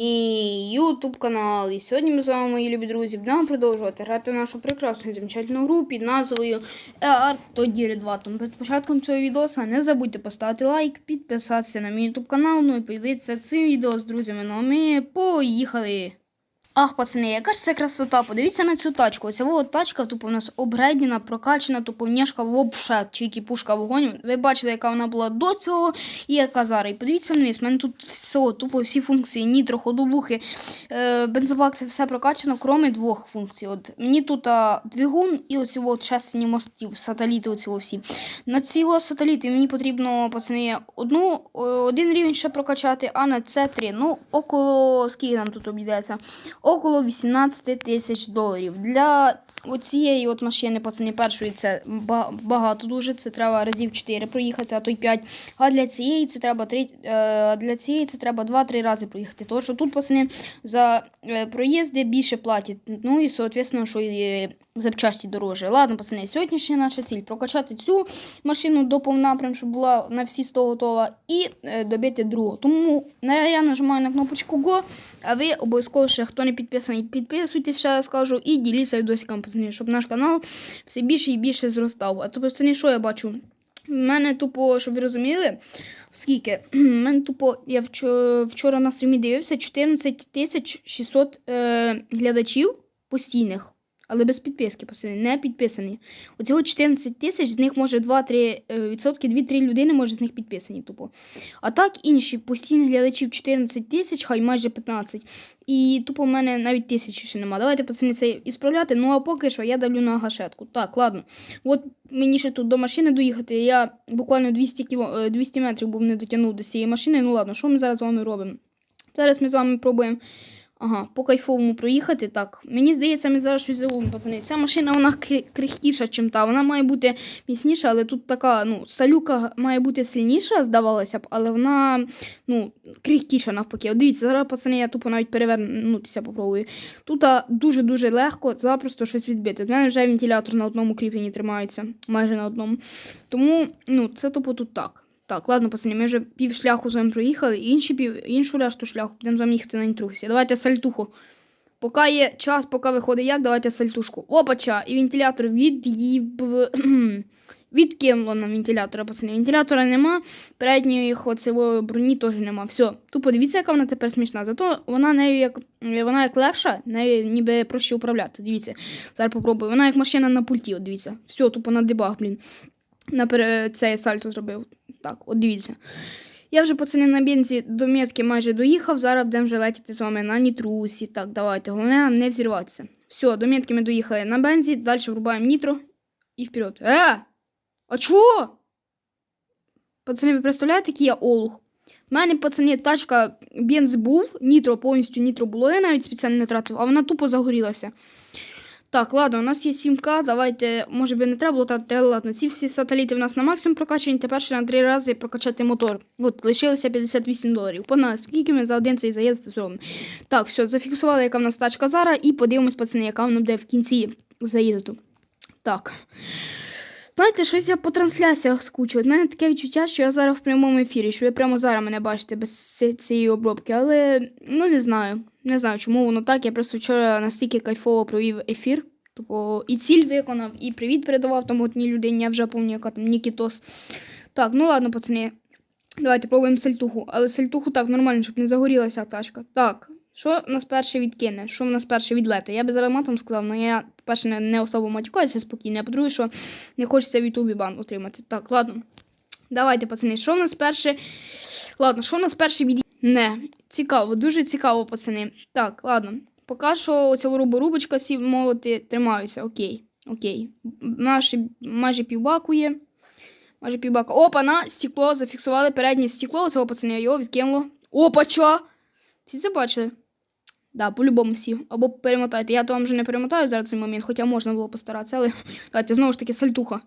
І Ютуб канал. І сьогодні ми з вами, мої любі друзі, будемо продовжувати грати нашу прекрасну і замечательну гру під назвою EAR Тодіри 2. Тому перед початком цього відео не забудьте поставити лайк, підписатися на мій ютуб канал, ну і поділитися цим відео з друзями. Ну а ми поїхали! Ах, пацани, яка ж це красота. Подивіться на цю тачку. Оця от тачка тупо у нас обгрейдена, прокачана, тупо внешка вообще, чики пушка вогонь. Ви бачили, яка вона була до цього і яка зараз. І подивіться вниз, в мене тут все, тупо всі функції, нітро, ходовухи, е, бензобак, це все прокачано, крім двох функцій. От мені тут а, двигун і оці от частині мостів, сателіти оці всі. На ці сателіти мені потрібно, пацани, одну, один рівень ще прокачати, а на це три. Ну, около, скільки нам тут обійдеться? Около 18 тисяч доларів. Для оцієї от машини, пацани, першої це багато дуже. Це треба разів 4 проїхати, а то й 5. А для цієї це треба 3, е, для цієї це треба 2-3 рази проїхати. Тому що тут, пацани, за е, проїзди більше платять. Ну і, соответственно, що і запчасті дорожче. Ладно, пацани, сьогоднішня наша ціль прокачати цю машину до повнапрям, щоб була на всі 100 готова, і е, добити другу. Тому я нажимаю на кнопочку Go, а ви обов'язково ще хто не підписаний, підписуйтесь, ще раз кажу, і діліться відосиком, пацани, щоб наш канал все більше і більше зростав. А то, пацани, що я бачу? В мене тупо, щоб ви розуміли, скільки? В мене тупо, я вчора, на стрімі дивився 14 тисяч 600 е, глядачів постійних. Але без підписки, пацани, не підписані. Оцього 14 тисяч, з них може 2-3 е, відсотки, 2-3 людини може з них підписані тупо. А так інші постійних глядачів 14 тисяч, хай майже 15. І тупо в мене навіть тисячі ще нема. Давайте пацани це ісправляти. Ну а поки що я давлю на гашетку. Так, ладно. От мені ще тут до машини доїхати. Я буквально 200 кіло, е, 200 метрів був не дотягнув до цієї машини. Ну ладно, що ми зараз з вами робимо? Зараз ми з вами пробуємо. Ага, по кайфовому проїхати. Так, мені здається, ми зараз щось пацани. Ця машина вона кри- крихкіша, ніж та. Вона має бути міцніша, але тут така, ну, салюка має бути сильніша, здавалося б, але вона, ну, крихкіша навпаки. От дивіться, зараз, пацани, я тупо навіть перевернутися попробую. Тут дуже-дуже легко запросто щось відбити. У мене вже вентилятор на одному кріпленні тримається, майже на одному. Тому, ну, це тупо тут так. Так, ладно, пацани, ми вже пів шляху з вами проїхали, інші пів, іншу решту шляху будемо з вами їхати на інтрусі. Давайте сальтуху. Поки є час, поки виходить як, давайте сальтушку. Опача! І вентилятор від'їб... відкинуло нам вентилятора, пацани. Вентилятора нема, передньої оцевої броні теж нема. Все. Тупо дивіться, яка вона тепер смішна. Зато вона нею як вона як легша, нею ніби проще управляти. Дивіться. Зараз попробую. Вона як машина на пульті, от дивіться. Все, тупо на дебаг, блін. На пере... цей сальто зробив. Так, от дивіться. Я вже пацани на бензі до метки майже доїхав. Зараз будемо вже летіти з вами на нітрусі. Так, давайте. Головне нам не взірватися. Все, до метки ми доїхали на бензі, далі врубаємо нітро і вперед. Е! А чого? Пацани, ви представляєте, який я олух? У мене, пацани, тачка бенз був, нітро, повністю нітро було, я навіть спеціально не тратив, а вона тупо загорілася. Так, ладно, у нас є 7К, давайте, може би не треба було тратити, але ладно, ці всі сателіти в нас на максимум прокачані, тепер ще на 3 рази прокачати мотор. От, лишилося 58 доларів. Погнали, скільки ми за один цей заїзд зробимо. Так, все, зафіксували, яка в нас тачка зараз, і подивимось, пацани, яка вона буде в кінці заїзду. Так. Знаєте, щось я по трансляціях скучу. У мене таке відчуття, що я зараз в прямому ефірі, що ви прямо зараз мене бачите без цієї обробки. Але ну не знаю. Не знаю, чому воно так. Я просто вчора настільки кайфово провів ефір. Тобто і ціль виконав, і привіт передавав там одній людині, я вже пам'ятаю, яка там Нікітос. Так, ну ладно, пацани. Давайте пробуємо сальтуху. Але сальтуху так нормально, щоб не загорілася тачка. Так, що нас перше відкине? Що в нас перше відлете? Я би зараз матом сказав, але я, по-перше, не, не особо матюкаюся спокійно, а по-друге, що не хочеться в Ютубі бан отримати. Так, ладно. Давайте, пацани, що в нас перше. Ладно, що в нас перше від... Не, цікаво, дуже цікаво, пацани. Так, ладно. Поки що оця роборубочка всі молоти тримаються. Окей. Окей. Наші майже півбаку є. Майже півбака. Опа, на стекло, зафіксували переднє стекло, оцього пацани його відкинуло. Опа, чо? Всі це бачили? Да, по-любому всі. Або перемотайте. Я то вам вже не перемотаю зараз цей момент, хоча можна було постаратися, але давайте знову ж таки сальтуха.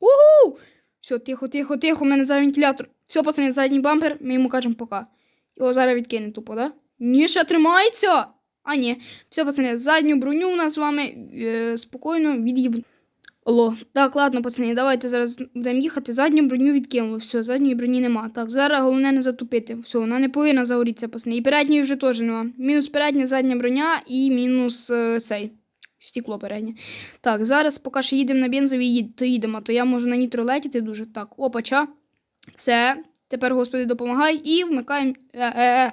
Угу! Все, тихо, тихо, тихо, у мене зараз вентилятор. Все, пацани, задній бампер, ми йому кажемо пока. Його зараз відкине тупо, да? Ні, ще тримається! А, ні. Все, пацани, задню броню у нас з вами е, спокійно від'їб. Алло. Так, ладно, пацани, давайте зараз будемо їхати. Задню броню відкинули. Все, задньої броні нема. Так, зараз головне не затупити. Все, вона не повинна загорітися, пацани. І передньої вже теж нема. Мінус передня, задня броня і мінус е, цей. Стекло переднє. Так, зараз поки що їдемо на бензові, то їдемо, то я можу на нітро летіти дуже. Так, опача. Все. Тепер, господи, допомагай. І вмикаємо. Е-е-е.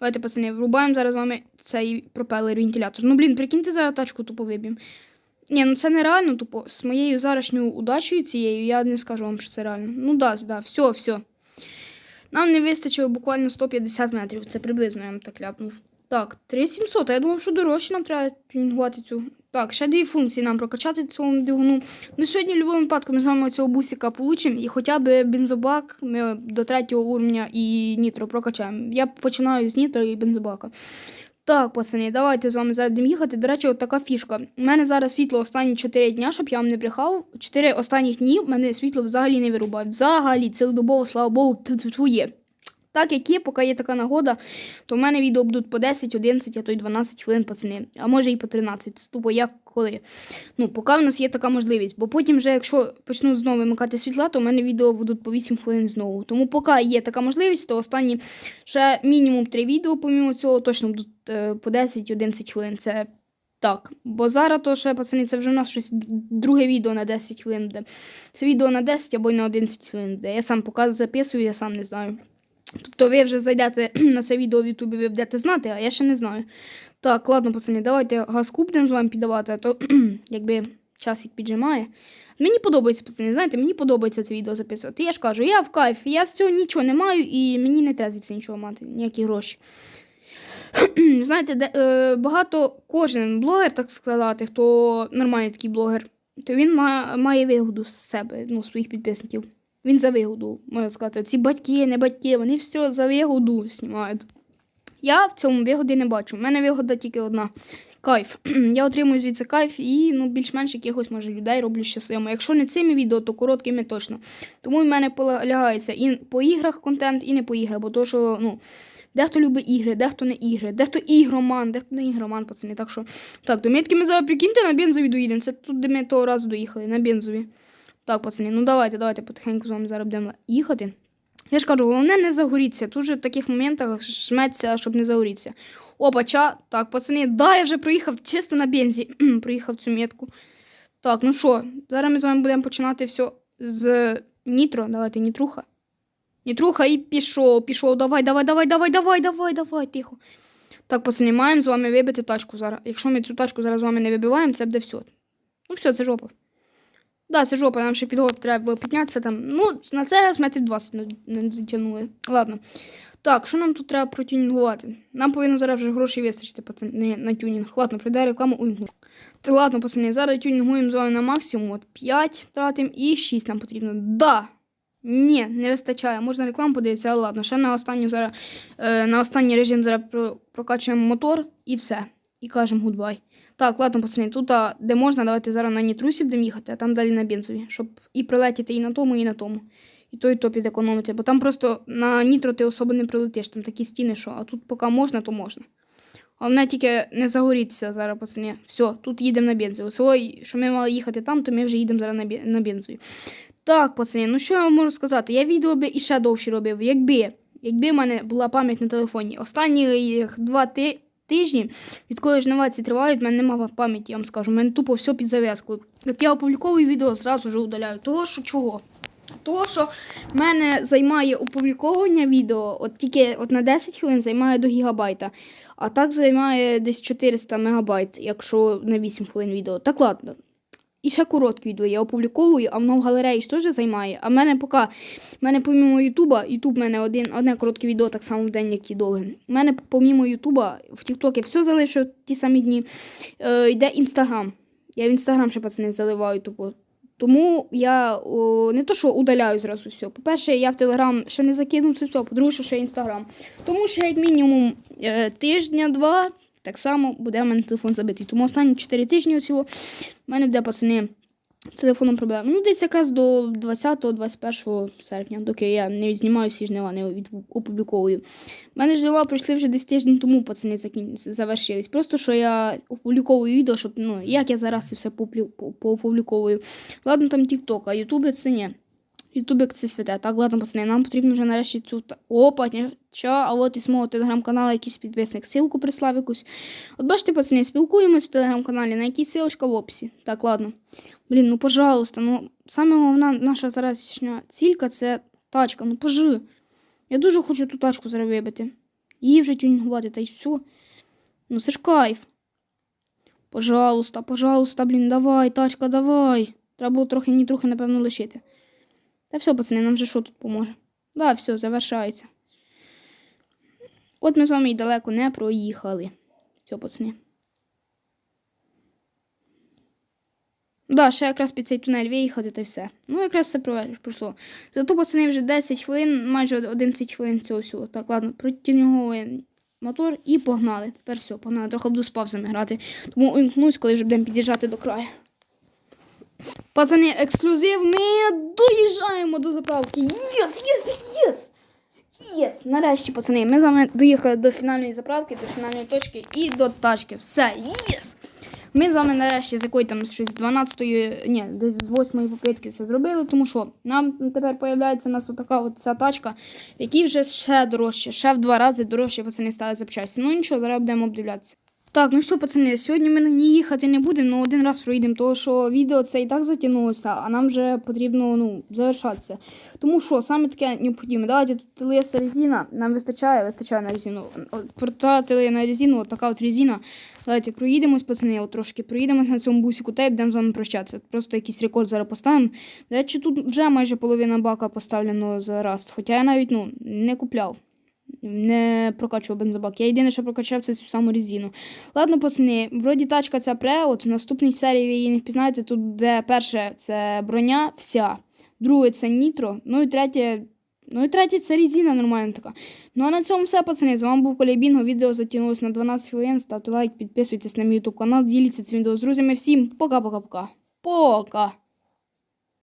Давайте, пацани, врубаємо зараз вами цей пропелер вентилятор. Ну, блін, прикиньте, зараз тачку тупо виб'ємо. Ні, ну це нереально тупо. З моєю зарашньою удачею цією я не скажу вам, що це реально. Ну да, да, все, все. Нам не вистачило буквально 150 метрів. Це приблизно я вам так ляпнув. Так, 3700, а я думав, що дорожче нам треба тюнінгувати цю. Так, ще дві функції нам прокачати цьому двигуну. Ну, сьогодні в будь-якому випадку ми з вами цього бусика получимо і хоча б бензобак ми до третього уровня і нітро прокачаємо. Я починаю з нітро і бензобака. Так, пацани, давайте з вами зараз їхати. До речі, от така фішка. У мене зараз світло останні 4 дня, щоб я вам не брехав. 4 останніх дні в мене світло взагалі не вирубають. Взагалі, цілодобово, слава Богу, є. Так як є, поки є така нагода, то в мене відео будуть по 10, 11, а то й 12 хвилин, пацани. А може і по 13. Тупо як коли. Ну, поки в нас є така можливість. Бо потім, вже, якщо почну знову вимикати світла, то в мене відео будуть по 8 хвилин знову. Тому поки є така можливість, то останні ще мінімум 3 відео, помімо цього, точно будуть е, по 10-11 хвилин. Це так. Бо зараз то ще, пацани, це вже в нас щось друге відео на 10 хвилин буде. Це відео на 10 або й на 11 хвилин буде. Я сам поки записую, я сам не знаю. Тобто ви вже зайдете на це відео в Ютубі, ви будете знати, а я ще не знаю. Так, ладно, пацани, давайте газку будемо з вами піддавати, а то якби часик піджимає. Мені подобається, пацани, знаєте, мені подобається це відео записувати. Я ж кажу, я в кайф, я з цього нічого не маю і мені не треба звідси нічого мати, ніякі гроші. знаєте, де, е, багато кожен блогер, так сказати, хто нормальний такий блогер, то він ма, має вигоду з себе, ну, своїх підписників. Він за вигоду, можна сказати. Ці батьки, не батьки, вони все за вигоду знімають. Я в цьому вигоди не бачу. У мене вигода тільки одна. Кайф. Я отримую звідси кайф і ну, більш-менш якихось може людей роблю щасливими. Якщо не цими відео, то короткими точно. Тому в мене полягається і по іграх контент, і не по іграх, бо то, що ну, дехто любить ігри, дехто не ігри, дехто ігроман, дехто не ігроман, пацани. Так що. Так, до ми зараз прикиньте на бензові доїдемо. Це тут, де ми того разу доїхали, на бензові. Так, пацани, ну давайте, давайте потихеньку з вами зараз будемо їхати. Я ж кажу, головне не загоріться. Тут же в таких моментах жметься, щоб не загоріться. Опача. Так, пацани, да, я вже проїхав чисто на бензі. проїхав цю метку. Так, ну що, зараз ми з вами будемо починати все з нітро. Давайте нітруха. Нітруха і пішов, пішов. Давай, давай, давай, давай, давай, давай, давай, тихо. Так, пацани, маємо з вами вибити тачку зараз. Якщо ми цю тачку зараз з вами не вибиваємо, це буде все. Ну все, це жопа. Да, це жопа, нам ще підгод треба було піднятися там. Ну, на це раз метрів 20 не дотягнули. Ладно. Так, що нам тут треба протюнінгувати? Нам повинно зараз вже грошей вистачити пацани, на тюнінг. Ладно, прийде рекламу уйму. Це ладно, пацани, зараз тюнінгуємо з вами на максимум. От 5 тратимо і 6 нам потрібно. Да! Ні, не вистачає. Можна рекламу подивитися, але ладно. Ще на останню зараз, е, на останній режим зараз прокачуємо мотор і все. І кажемо гудбай. Так, ладно, пацани, тут, де можна, давайте зараз на нітрусі будемо їхати, а там далі на бензові, щоб і прилетіти і на тому, і на тому. І то, і то підекономити. Бо там просто на нітро ти особо не прилетиш, там такі стіни, що, а тут поки можна, то можна. Головне тільки не загорітися зараз, пацани. Все, тут їдемо на бензові. Свой, що ми мали їхати там, то ми вже їдемо зараз на бензові. Так, пацани, ну що я вам можу сказати? Я відео би і ще довше робив, якби. Якби в мене була пам'ять на телефоні. Останні два ти тижні, відколи жниваці тривають, в мене немає пам'яті, я вам скажу. У мене тупо все під зав'язкою. Як я опубліковую відео, зразу вже удаляю. Того, що чого? Того, що мене займає опубліковування відео, от тільки от на 10 хвилин займає до гігабайта. А так займає десь 400 мегабайт, якщо на 8 хвилин відео. Так ладно. І ще короткі відео я опубліковую, а воно в галереї ж теж займає. А в мене поки в мене помімо Ютуба, Ютуб в мене один, одне коротке відео так само в день, як і довге. У мене помімо Ютуба в Тіктокі все залишив ті самі дні. Е, Йде Інстаграм. Я в Інстаграм ще пацани заливаю тупо. Тому я о, не то, що удаляю зразу все. По-перше, я в Телеграм ще не закинув це все, по-друге, ще Інстаграм. Тому що як мінімум е, тижня-два так само буде в мене телефон забитий. Тому останні 4 тижні оцього в мене буде пацани з телефоном проблеми. Ну, десь якраз до 20-21 серпня, доки я не знімаю всі жнива, не опубліковую. У мене жнива пройшли вже десь тиждень тому, пацани завершились. Просто що я опубліковую відео, щоб, ну, як я зараз це все поопубліковую. Ладно, там TikTok, а Ютубі це ні. Ютубик це святе. Так, ладно, пацани, нам потрібно вже нарешті цю. Опа, що? А от із мого телеграм-каналу якийсь підписник ссылку прислав якусь. От бачите, пацани, спілкуємось в телеграм-каналі, на якій ссылочка в описі. Так, ладно. Блін, ну пожалуйста, ну саме головна наша зарашня цілька це тачка. Ну пожи. Я дуже хочу ту тачку зараз. Її вже тюнінгувати, та й все. Ну це ж кайф. Пожалуйста, пожалуйста, блін, давай, тачка, давай. Треба було трохи, ні трохи, напевно, лишити. Та все, пацани, нам же що тут поможе? Да, все, завершається. От ми з вами і далеко не проїхали. Все, пацани. Да, ще якраз під цей тунель виїхати та все. Ну, якраз все пройшло. Зато, пацани, вже 10 хвилин, майже 11 хвилин цього всього. Так, ладно, протягнув мотор і погнали. Тепер все, погнали. Трохи буду з павзами грати. Тому умкнусь, коли вже будемо під'їжджати до краю. Пацани, ексклюзив, ми доїжджаємо до заправки. Єс, єс, єс! Єс! Нарешті, пацани, ми з вами доїхали до фінальної заправки, до фінальної точки і до тачки. Все, єс! Ми з вами нарешті з якої там щось з 12-ї, ні, десь з 8-ї попитки це зробили, тому що нам тепер появляється у нас отака от ця тачка, в якій вже ще дорожче, ще в два рази дорожче пацани стали запчасті. Ну нічого, зараз будемо обдивлятися. Так, ну що, пацани, сьогодні ми ні їхати не будемо, але один раз проїдемо, тому що відео це і так затягнулося, а нам вже потрібно ну, завершатися. Тому що саме таке необхідно. Давайте тут листа резина, нам вистачає, вистачає на резину. От, Протратили на резину, от така от резина. Давайте проїдемось, пацани, от трошки проїдемось на цьому бусику та й будемо з вами прощатися. Просто якийсь рекорд зараз поставимо. До речі, тут вже майже половина бака поставлено за раз. Хоча я навіть ну, не купляв. Не прокачував бензобак. Я єдине, що прокачав, це цю саму резину. Ладно, пацани, вроді тачка ця пре, от в наступній серії ви її не впізнаєте. Тут де перше це броня вся, друге це нітро, ну і третє. Ну і третє це резина нормальна така. Ну а на цьому все, пацани. З вами був Колябінго. Відео затягнулося на 12 хвилин. Ставте лайк, підписуйтесь на мій YouTube канал, діліться цим відео з друзями. Всім пока-пока-пока. Пока!